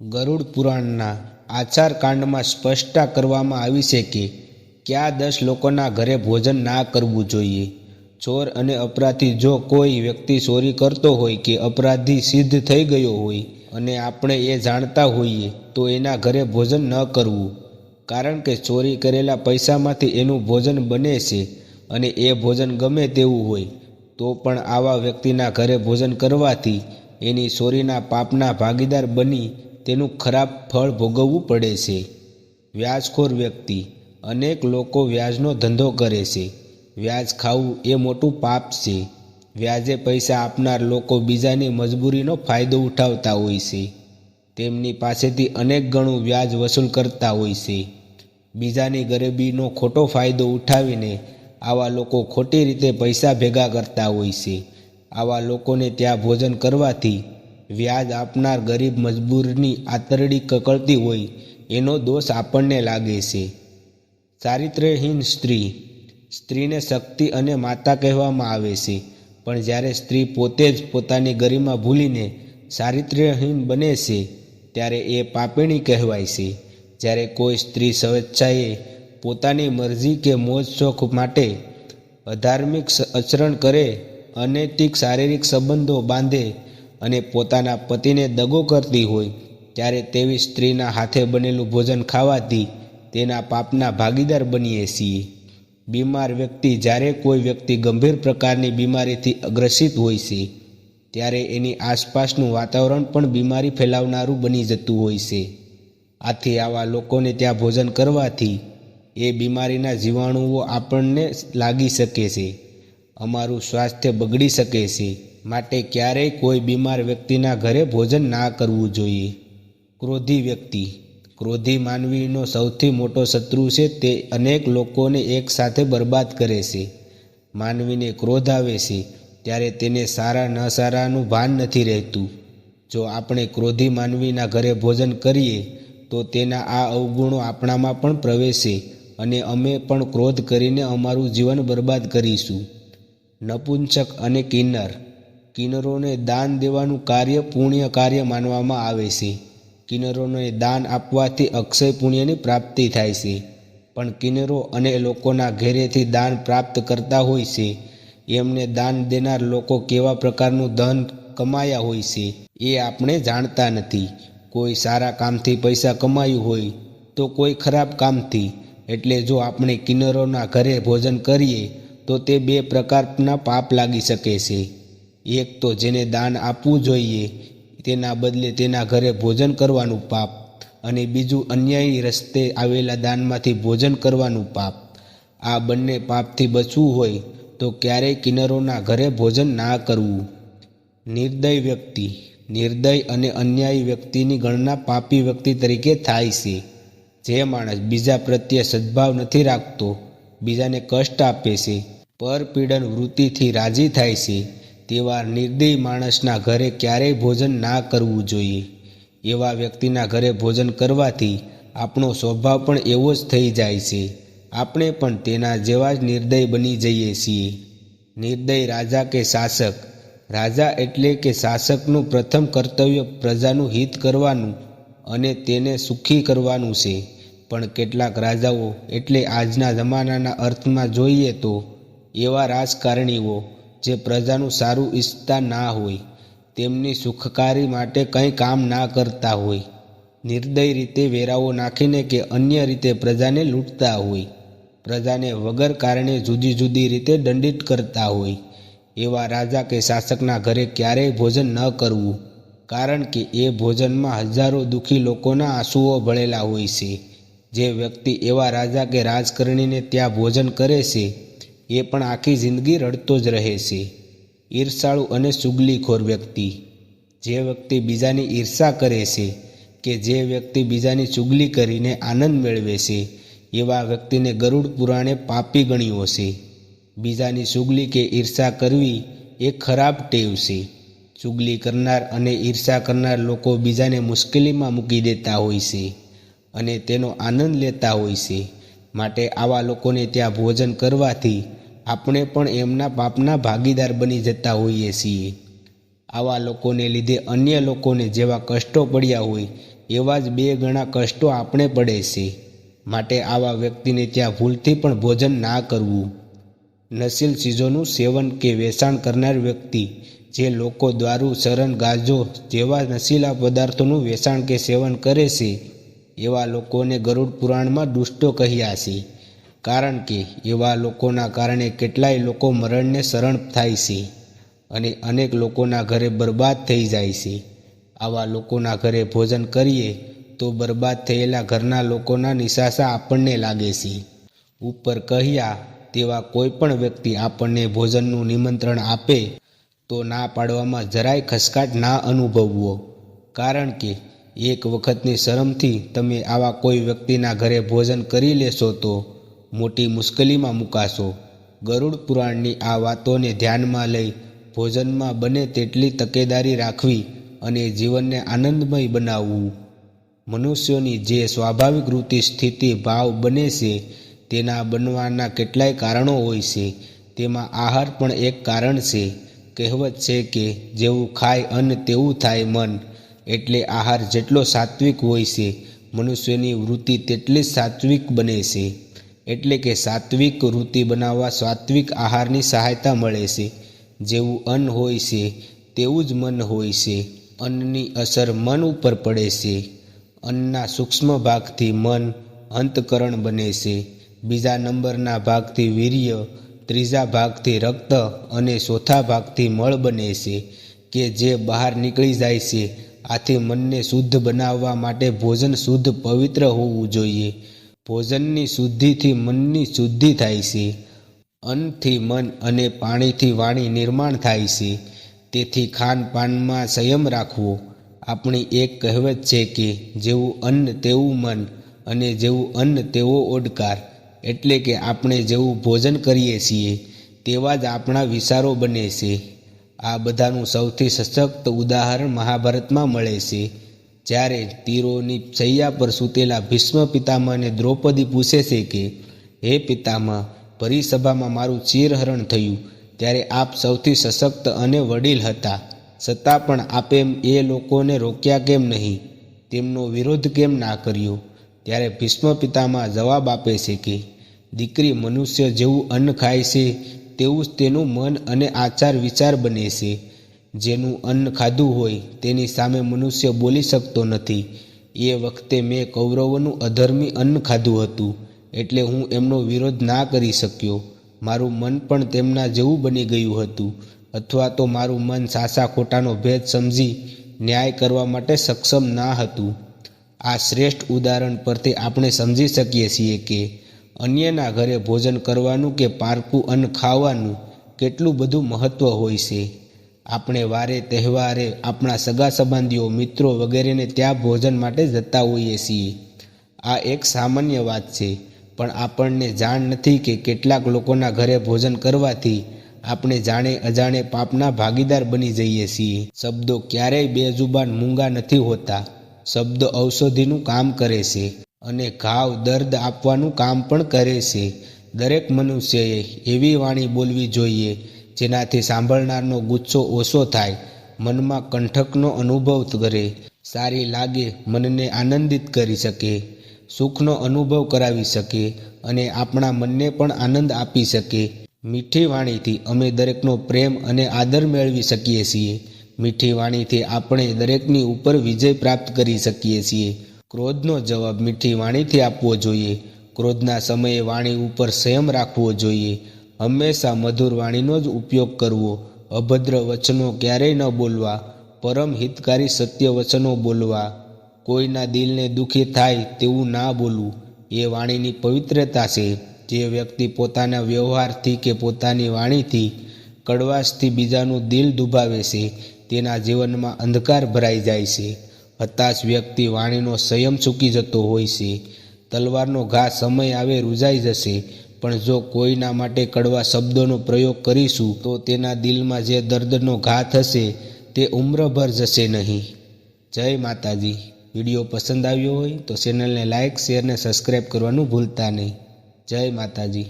ગરુડ પુરાણના આચારકાંડમાં સ્પષ્ટતા કરવામાં આવી છે કે કયા દસ લોકોના ઘરે ભોજન ના કરવું જોઈએ. ચોર અને અપરાધી જો કોઈ વ્યક્તિ ચોરી કરતો હોય કે અપરાધી સિદ્ધ થઈ ગયો હોય અને આપણે એ જાણતા હોઈએ તો એના ઘરે ભોજન ન કરવું. કારણ કે ચોરી કરેલા પૈસામાંથી એનું ભોજન બને છે અને એ ભોજન ગમે તેવું હોય, તો પણ આવા વ્યક્તિના ઘરે ભોજન કરવાથી એની ચોરીના પાપના ભાગીદાર બની તેનું ખરાબ ફળ ભોગવવું પડે છે. વ્યાજખોર વ્યક્તિ અનેક લોકો વ્યાજનો ધંધો કરે છે. વ્યાજ ખાવું એ મોટું પાપ છે. વ્યાજે પૈસા આપનાર લોકો બીજાની મજબૂરીનો ફાયદો ઉઠાવતા હોય છે. તેમની પાસેથી અનેક ગણું વ્યાજ વસૂલ કરતા હોય છે. બીજાની ગરીબીનો ખોટો ફાયદો ઉઠાવીને આવા લોકો ખોટી રીતે પૈસા ભેગા કરતા હોય છે. આવા લોકોને ત્યાં ભોજન કરવાથી વ્યાજ આપનાર ગરીબ મજબૂરની આતરડી કકળતી હોય, એનો દોષ આપણને લાગે છે. ચારિત્ર્યહીન સ્ત્રી, સ્ત્રીને શક્તિ અને માતા કહેવામાં આવે છે, પણ જ્યારે સ્ત્રી પોતે જ પોતાની ગરિમા ભૂલીને ચારિત્ર્યહીન બને છે, ત્યારે એ પાપીણી કહેવાય છે. જ્યારે કોઈ સ્ત્રી સ્વેચ્છાએ પોતાની મરજી કે મોજ શોખ માટે અધાર્મિક આચરણ કરે, અનૈતિક શારીરિક સંબંધો બાંધે અને પોતાના પતિને દગો કરતી હોય, ત્યારે તેવી સ્ત્રીના હાથે બનેલું ભોજન ખાવાથી તેના પાપના ભાગીદાર બનીએ છીએ. બીમાર વ્યક્તિ જ્યારે કોઈ વ્યક્તિ ગંભીર પ્રકારની બીમારીથી અગ્રસિત હોય છે, ત્યારે એની આસપાસનું વાતાવરણ પણ બીમારી ફેલાવનારું બની જતું હોય છે. આથી આવા લોકોને ત્યાં ભોજન કરવાથી એ બીમારીના જીવાણુઓ આપણને લાગી શકે છે, અમારું સ્વાસ્થ્ય બગડી શકે છે માટે ક્યારેય કોઈ બીમાર વ્યક્તિના ઘરે ભોજન ના કરવું જોઈએ. ક્રોધી વ્યક્તિ. ક્રોધી માનવીનો સૌથી મોટો શત્રુ છે તે અનેક લોકોને એકસાથે બરબાદ કરે છે. માનવીને ક્રોધ આવે છે ત્યારે તેને સારા ન સારાનું ભાન નથી રહેતું. જો આપણે ક્રોધી માનવીના ઘરે ભોજન કરીએ, તો તેના આ અવગુણો આપણામાં પણ પ્રવેશે અને અમે પણ ક્રોધ કરીને અમારું જીવન બરબાદ કરીશું. નપુંસક અને કિન્નર. કિન્નરોને દાન દેવાનું કાર્ય પુણ્ય કાર્ય માનવામાં આવે છે. કિન્નરોને દાન આપવાથી અક્ષય પુણ્યની પ્રાપ્તિ થાય છે. પણ કિન્નરો અને લોકોના ઘેરેથી દાન પ્રાપ્ત કરતા હોય છે. એમને દાન દેનાર લોકો કેવા પ્રકારનું ધન કમાયા હોય છે, એ આપણે જાણતા નથી. કોઈ સારા કામથી પૈસા કમાયું હોય, તો કોઈ ખરાબ કામથી. એટલે જો આપણે કિન્નરોના ઘરે ભોજન કરીએ, તો તે બે પ્રકારના પાપ લાગી શકે છે. એક તો જેને દાન આપવું જોઈએ, તેના બદલે તેના ઘરે ભોજન કરવાનું પાપ અને બીજું અન્યાયી રસ્તે આવેલા દાનમાંથી ભોજન કરવાનું પાપ. આ બંને પાપથી બચવું હોય તો ક્યારેય કિન્નરોના ઘરે ભોજન ના કરવું. નિર્દય વ્યક્તિ, નિર્દય અને અન્યાયી વ્યક્તિની ગણના પાપી વ્યક્તિ તરીકે થાય છે. જે માણસ બીજા પ્રત્યે સદભાવ નથી રાખતો, બીજાને કષ્ટ આપે છે પરપીડન વૃત્તિથી રાજી થાય છે. તેવા નિર્દય માણસના ઘરે ક્યારેય ભોજન ના કરવું જોઈએ. એવા વ્યક્તિના ઘરે ભોજન કરવાથી આપણો સ્વભાવ પણ એવો જ થઈ જાય છે. આપણે પણ તેના જેવા જ નિર્દય બની જઈએ છીએ. નિર્દય રાજા કે શાસક? રાજા એટલે કે શાસકનું પ્રથમ કર્તવ્ય પ્રજાનું હિત કરવાનું અને તેને સુખી કરવાનું છે. પણ કેટલાક રાજાઓ એટલે આજના જમાનાના અર્થમાં જોઈએ તો એવા રાજકારણીઓ જે પ્રજાનું સારું ઈચ્છતા ના હોય, તેમની સુખકારી માટે કંઈ કામ ના કરતા હોય. નિર્દય રીતે વેરાઓ નાખીને કે અન્ય રીતે પ્રજાને લૂંટતા હોય. પ્રજાને વગર કારણે જુદી જુદી રીતે દંડિત કરતા હોય. એવા રાજા કે શાસકના ઘરે ક્યારેય ભોજન ન કરવું, કારણ કે એ ભોજનમાં હજારો દુઃખી લોકોના આંસુઓ ભળેલા હોય છે. જે વ્યક્તિ એવા રાજા કે રાજકારણીને ત્યાં ભોજન કરે છે એ પણ આખી જિંદગી રડતો જ રહે છે. ઈર્ષાળુ અને સુગલીખોર વ્યક્તિ. જે વ્યક્તિ બીજાની ઈર્ષા કરે છે કે જે વ્યક્તિ બીજાની ચુગલી કરીને આનંદ મેળવે છે, એવા વ્યક્તિને ગરુડ પુરાણે પાપી ગણ્યો છે. બીજાની ચુગલી કે ઈર્ષા કરવી એ ખરાબ ટેવ છે. ચુગલી કરનાર અને ઈર્ષા કરનાર લોકો બીજાને મુશ્કેલીમાં મૂકી દેતા હોય છે અને તેનો આનંદ લેતા હોય છે. માટે આવા લોકોને ત્યાં ભોજન કરવાથી આપણે પણ એમના પાપના ભાગીદાર બની જતા હોઈએ છીએ. આવા લોકોને લીધે અન્ય લોકોને જેવા કષ્ટો પડ્યા હોય, એવા જ બે ગણા કષ્ટો આપણે પડે છે. માટે આવા વ્યક્તિને ત્યાં ભૂલથી પણ ભોજન ના કરવું. નશીલ ચીજોનું સેવન કે વેચાણ કરનાર વ્યક્તિ, જે લોકો દારૂ, શરણ, ગાજો જેવા નશીલા પદાર્થોનું વેચાણ કે સેવન કરે છે, એવા લોકોને ગરુડ પુરાણમાં દુષ્ટો કહ્યા છે. કારણ કે એવા લોકોના કારણે કેટલાય લોકો મરણને શરણ થાય છે અને અનેક લોકોના ઘરે બરબાદ થઈ જાય છે. આવા લોકોના ઘરે ભોજન કરીએ તો બરબાદ થયેલા ઘરના લોકોના નિશાસા આપણને લાગે છે. ઉપર કહ્યા તેવા કોઈ પણ વ્યક્તિ આપણને ભોજનનું નિમંત્રણ આપે તો ના પાડવામાં જરાય ખસકાટ ના અનુભવવો. કારણ કે એક વખતની શરમથી તમે આવા કોઈ વ્યક્તિના ઘરે ભોજન કરી લેશો તો મોટી મુશ્કેલીમાં મુકાશો. ગરુડ પુરાણની આ વાતોને ધ્યાનમાં લઈ ભોજનમાં બને તેટલી તકેદારી રાખવી અને જીવનને આનંદમય બનાવવું. મનુષ્યોની જે સ્વાભાવિક વૃત્તિ, સ્થિતિ, ભાવ બને છે, તેના બનવાના કેટલાય કારણો હોય છે. તેમાં આહાર પણ એક કારણ છે. કહેવત છે કે જેવું ખાય અન્ન, તેવું થાય મન. એટલે આહાર જેટલો સાત્વિક હોય છે, મનુષ્યની વૃત્તિ તેટલી સાત્વિક બને છે. એટલે કે સાત્વિક વૃત્તિ બનાવવા સાત્વિક આહારની સહાયતા મળે છે. જેવું અન્ન હોય છે, તેવું જ મન હોય છે. અન્નની અસર મન ઉપર પડે છે. અન્નના સૂક્ષ્મ ભાગથી મન અંતકરણ બને છે. બીજા નંબરના ભાગથી વીર્ય, ત્રીજા ભાગથી રક્ત અને ચોથા ભાગથી મળ બને છે કે જે બહાર નીકળી જાય છે. આથી મનને શુદ્ધ બનાવવા માટે ભોજન શુદ્ધ પવિત્ર હોવું જોઈએ. ભોજનની શુદ્ધિથી મનની શુદ્ધિ થાય છે. અન્નથી મન અને પાણીથી વાણી નિર્માણ થાય છે. તેથી ખાનપાનમાં સંયમ રાખવો. આપણી એક કહેવત છે કે, જેવું અન્ન તેવું મન અને જેવું અન્ન તેવો ઓડકાર. એટલે કે આપણે જેવું ભોજન કરીએ છીએ, તેવા જ આપણા વિચારો બને છે. આ બધાનું સૌથી સશક્ત ઉદાહરણ મહાભારતમાં મળે છે. જ્યારે તીરોની સૈયા પર સૂતેલા ભીષ્મ પિતામાને દ્રૌપદી પૂછે છે કે, હે પિતામાં, પરિસભામાં મારું ચીરહરણ થયું. ત્યારે આપ સૌથી સશક્ત અને વડીલ હતા. છતાં પણ આપે એ લોકોને રોક્યા કેમ નહીં? તેમનો વિરોધ કેમ ના કર્યો? ત્યારે ભીષ્મ પિતામાં જવાબ આપે છે કે, દીકરી મનુષ્ય જેવું અન્ન ખાય છે, તેવું જ તેનું મન અને આચાર વિચાર બને છે. જેનું અન્ન ખાધું હોય તેની સામે મનુષ્ય બોલી શકતો નથી. એ વખતે મેં કૌરવોનું અધર્મી અન્ન ખાધું હતું, એટલે હું એમનો વિરોધ ના કરી શક્યો. મારું મન પણ તેમના જેવું બની ગયું હતું, અથવા તો મારું મન સાસા ખોટાનો ભેદ સમજી ન્યાય કરવા માટે સક્ષમ ના હતું. આ શ્રેષ્ઠ ઉદાહરણ પરથી આપણે સમજી શકીએ છીએ કે, અન્યના ઘરે ભોજન કરવાનું કે પારકું અન્ન ખાવાનું કેટલું બધું મહત્ત્વ હોય છે. આપણે વારે તહેવારે આપણા સગા સંબંધીઓ, મિત્રો વગેરેને ત્યાં ભોજન માટે જતા હોઈએ છીએ. આ એક સામાન્ય વાત છે, પણ આપણને જાણ નથી કે કેટલાક લોકોના ઘરે ભોજન કરવાથી આપણે જાણે અજાણે પાપના ભાગીદાર બની જઈએ છીએ. શબ્દો ક્યારેય બેજુબાન મૂંગા નથી હોતા. શબ્દ ઔષધિનું કામ કરે છે અને ઘાવ દર્દ આપવાનું કામ પણ કરે છે. દરેક મનુષ્યએ એવી વાણી બોલવી જોઈએ જેનાથી સાંભળનારનો ગુસ્સો ઓછો થાય, મનમાં કંઠકનો અનુભવ કરે, સારી લાગે, મનને આનંદિત કરી શકે, સુખનો અનુભવ કરાવી શકે અને આપણા મનને પણ આનંદ આપી શકે. મીઠી વાણીથી અમે દરેકનો પ્રેમ અને આદર મેળવી શકીએ છીએ. મીઠી વાણીથી આપણે દરેકની ઉપર વિજય પ્રાપ્ત કરી શકીએ છીએ. ક્રોધનો જવાબ મીઠી વાણીથી આપવો જોઈએ. ક્રોધના સમયે વાણી ઉપર સંયમ રાખવો જોઈએ. હંમેશા મધુર વાણીનો જ ઉપયોગ કરવો. અભદ્ર વચનો ક્યારેય ન બોલવા. પરમ હિતકારી સત્ય વચનો બોલવા. કોઈના દિલને દુઃખી થાય તેવું ના બોલવું. એ વાણીની પવિત્રતા છે. જે વ્યક્તિ પોતાના વ્યવહારથી કે પોતાની વાણીથી કડવાશથી બીજાનું દિલ દુભાવે છે, તેના જીવનમાં અંધકાર ભરાઈ જાય છે. હતાશ વ્યક્તિ વાણીનો સંયમ ચૂકી જતો હોય છે. તલવારનો ઘા સમય આવે રૂજાઈ જશે. પણ જો કોઈના માટે કડવા શબ્દોનો પ્રયોગ કરીશું, તો તેના દિલમાં જે દર્દનો ઘા થશે તે ઉમ્રભર જશે નહીં. જય માતાજી. વીડિયો પસંદ આવ્યો હોય તો ચેનલને લાઇક શેર અને સબસ્ક્રાઈબ કરવાનું ભૂલતા નહીં. જય માતાજી.